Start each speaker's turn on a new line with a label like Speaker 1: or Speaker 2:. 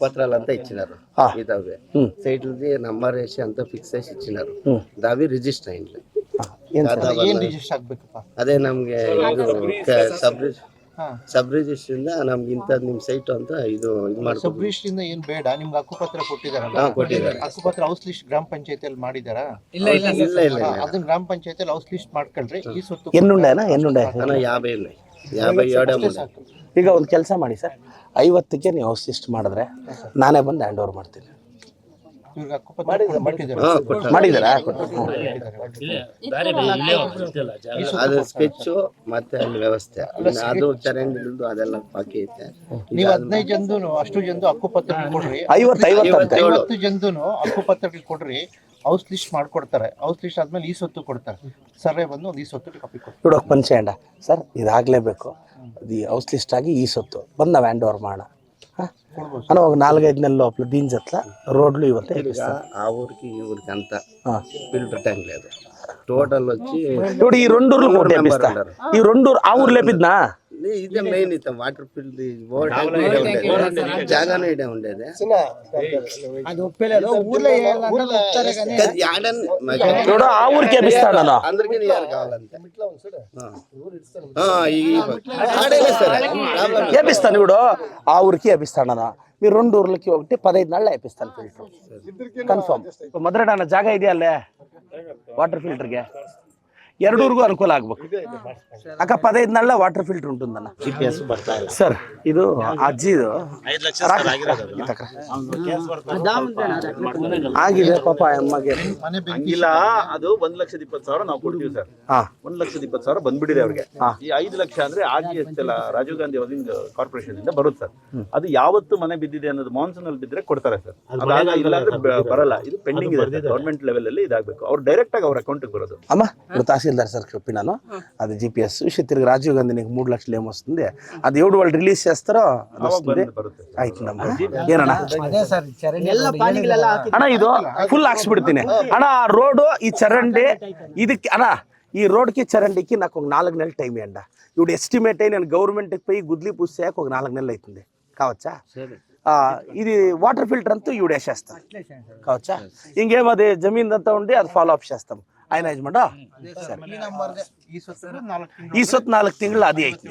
Speaker 1: పత్రాలు అంతా ఇచ్చినారు
Speaker 2: ఆ.
Speaker 1: ఇదవి
Speaker 2: ఉమ్.
Speaker 1: సైట్లది నంబర్ వేసి అంతా ఫిక్స్ చేసి ఇచ్చినారు
Speaker 2: ಹ್ಮ್.
Speaker 1: దావి రిజిస్టర్ అయింది
Speaker 2: ಏನ್ ಸರ್
Speaker 1: ಖಾತಾ
Speaker 3: ಏನ್
Speaker 1: ಬಂದ-
Speaker 3: ರಿಜಿಸ್ಟರ್ ಆಗ್ಬೇಕಪ್ಪ
Speaker 1: ಅದೇ ನಮ್ಗೆ ಇದು ಕ- ಸಬ್ ರಿಜ್-
Speaker 3: ಹಾ
Speaker 1: ಸಬ್ ರಿಜಿಸ್ಟರ್ ಇಂದ ನಮ್ಗೆ ಇಂಥದ್ದು ನಿಮ್ ಸೈಟ್ ಅಂತ ಇದು ಇದು ಮಾಡ್ಕೊಂಡು
Speaker 3: ಸಬ್ರಿಸ್ಟ್ ಇಂದ ಏನ್ ಬೇಡ ನಿಮ್ಗೆ ಹಕ್ಕುಪತ್ರ ಕೊಟ್ಟಿದಾರಲ್ಲ
Speaker 1: ಹಾ ಕೊಟ್ಟಿದ್ದಾರೆ
Speaker 3: ಹಕ್ಕುಪತ್ರ ಹೌಸ್ ಲಿಸ್ಟ್ ಗ್ರಾಮ ಪಂಚಾಯತಿಯಲ್ಲಿ ಮಾಡಿದಾರಾ
Speaker 1: ಇಲ್ಲ ಇಲ್ಲ ಇಲ್ಲ
Speaker 3: ಹಾ, ಅದನ್ನ ಗ್ರಾಮ ಪಂಚಾಯತಿಯಲ್ಲಿ ಹೌಸ್ ಲಿಸ್ಟ್ ಮಾಡ್ಕೊಳ್ರಿ ಈ ಸೊತ್ತು
Speaker 2: ಎನ್ನುಂಡೆನಾ ಎನ್ನುಂಡೆ
Speaker 1: ಅಣ್ಣ ಯಾಭೈ ಇಲ್ಲ యాభై ఏడే
Speaker 3: ಅಷ್ಟೇ ಸಾಕು
Speaker 2: ಈಗ ಒಂದು ಕೆಲಸ ಮಾಡಿ ಸರ್. ಐವತ್ತಕ್ಕೆ ನೀವು ಹೌಸ್ ಲಿಸ್ಟ್ ಮಾಡಿದ್ರೆ ನಾನೇ ಬಂದು ಹ್ಯಾಂಡ್ ಓವರ್ ಮಾಡ್ತೀನಿ. ಮಾಡಿದ್ದೀರಾ
Speaker 1: ಅದು ಸ್ಕೆಚ್ ಮತ್ತೆ ಅಲ್ಲಿ ವ್ಯವಸ್ಥೆ. ಅದು ಚರಂಡಿಗಳದ್ದು ಅದೆಲ್ಲ ಬಾಕಿ ಐತೆ.
Speaker 3: ನೀವು ಹದಿನೈದು ಜನದು ಅಷ್ಟು ಜನದು ಹಕ್ಕುಪತ್ರ ಕೊಡ್ರಿ.
Speaker 2: ಐವತ್ತು
Speaker 3: ಜನದು ಹಕ್ಕುಪತ್ರ ಕೊಡ್ರಿ. ಹೌಸ್ ಲಿಸ್ಟ್ ಮಾಡ್ಕೊಡ್ತಾರೆ. ಹೌಸ್ ಲಿಸ್ಟ್ ಆದ್ಮೇಲೆ ಈ ಸೊತ್ತು ಕೊಡ್ತಾರೆ. ಸರ್ವೆ ಬಂದು ಒಂದು ಈ ಸೊತ್ತು ಕಾಪಿ ಕೊಡ್ತಾರೆ.
Speaker 2: ನೋಡೋಕೆ ಪಂಚೆಂಡ ಸರ್ ಇದಾಗಲೇಬೇಕು. ಅದು ಈ ಹೌಸ್ ಲಿಸ್ಟ್ ಆಗಿ ಈ ಸೊತ್ತು ಬಂದು ನಾವು ಹ್ಯಾಂಡ್ ಓವರ್ ಮಾಡೋಣ ಹಾಂ
Speaker 3: ಕೊಡ್ಬೋದು
Speaker 2: ಅಣ್ಣ ఒక నాలుగైదు నెలల లోపల దీని జట్ల రోడ్లు ఇవన్నీ
Speaker 1: ಈಗ ఆ ఊరికి ఈ ఊరికి అంత
Speaker 2: ఆ.
Speaker 1: ఫిల్టర్ ట్యాంక్ లేదు టోటల్ వచ్చి
Speaker 2: ఇప్పుడు ఈ రెండు ఊర్లు ఒకటి
Speaker 1: నెంబర్
Speaker 2: వేపిస్తా
Speaker 1: ఉన్నారు.
Speaker 2: ఈ రెండు ఊరు- ఆ ఊరు లేపిద్నా
Speaker 1: ఇదే మెయిన్ ఇత వాటర్ ఫిల్డ్ జాగానే ఇడే ఉండేది. అది ఒప్పలేదు. ఊర్లో యాడన్
Speaker 2: చూడు ఆ ఊరికి చేపిస్తాడు అన్న.
Speaker 1: అందరికీ నీరు కావాలంటే.
Speaker 2: చేపిస్తాను ఇప్పుడు ఆ. ఊరికి చేపిస్తాడు అన్న. మీరు రెండు ఊర్లకి ఒకటి పదహైదు నెలలు వేపిస్తాను ఫిల్టర్. కన్ఫర్మ్. మొదలడాన జాగా ఇదే వాటర్ ఫిల్టర్గా ಎರಡೂರ್ಗೂ ಅನುಕೂಲ ಆಗಬೇಕು. ಅಕ್ಕ ಪದೈದು ನಲ್ಲ ವಾಟರ್ ಫಿಲ್ಟರ್ ಉಂಟು ಸರ್ ಇದು ಅಜ್ಜಿದು. ಆಗಿದೆ ಪಾಪ ಅಮ್ಮಗೆ.
Speaker 4: ಇಲ್ಲ ಅದು ಒಂದ್ ಲಕ್ಷದ ಇಪ್ಪತ್ತು ಸಾವಿರ ನಾವು ಕೊಡ್ತೀವಿ ಸರ್ ಒಂದ್ ಲಕ್ಷದ ಇಪ್ಪತ್ತು ಸಾವಿರ ಬಂದ್ಬಿಟ್ಟಿದೆ ಅವ್ರಿಗೆ. ಈ ಐದು ಲಕ್ಷ ಅಂದ್ರೆ ಆಜಿ ಎಲ್ಲ ರಾಜೀವ್ ಗಾಂಧಿ ಹೌಸಿಂಗ್ ಕಾರ್ಪೊರೇಷನ್ ಇಂದ ಬರುತ್ತೆ ಸರ್ ಅದು ಯಾವತ್ತು ಮನೆ ಬಿದ್ದಿದೆ ಅನ್ನೋದು ಮಾನ್ಸೂನ್ ಅಲ್ಲಿ ಬಿದ್ದರೆ ಕೊಡ್ತಾರೆ ಸರ್ ಅದಾಗ ಇಲ್ಲ ಬರಲ್ಲ. ಇದು ಪೆಂಡಿಂಗ್ ಇದೆ ಗವರ್ಮೆಂಟ್ ಲೆವೆಲ್ ಅಲ್ಲಿ ಇದಾಗಬೇಕು. ಅವ್ರು ಡೈರೆಕ್ಟ್ ಆಗಿ ಅವ್ರ ಅಕೌಂಟ್
Speaker 2: ಬರೋದು. ಅಮ್ಮ తహసీల్దార్ సార్కి చెప్పినాను అది జిపిఎస్ విషయం తిరిగి రాజీవ్ గాంధీ నీకు మూడు లక్షలు ఏమొస్తుంది? అది ఎవడు వాళ్ళు రిలీజ్ చేస్తారో అది వస్తుంది. ಆಯ್ತಮ್ಮ ಏನಣ್ಣ ಅಣ್ಣ ಇದು ಫುಲ್ ಹಾಕ್ಸ್ಬಿಡ್ತೀನಿ ಅಣ್ಣ ರೋಡು ಈ ಚರಂಡಿ ಇದಕ್ಕೆ ಅಣ್ಣ ఈ రోడ్కి చరండికి నాకు ఒక నాలుగు నెలలు టైం ఇవ్వండి ఇప్పుడు ఎస్టిమేట్ అయి నేను గవర్నమెంట్కి పోయి గుద్లి పూసాక ఒక నాలుగు నెలలు అవుతుంది కావచ్చా? ఇది వాటర్ ఫిల్టర్ అంతా ఇవిడేసేస్తాం కావచ్చా? ఇంకేమది? జమీన్ అంతా ఉండి అది ఫాలో అప్ చేస్తాం. ಅಯನೈಸ್ ಮಾಡೋ
Speaker 3: ಈ ಸತ್ ನಾಲ್ಕು ತಿಂಗಳು
Speaker 2: ಅದೇ
Speaker 3: ಐತಿ.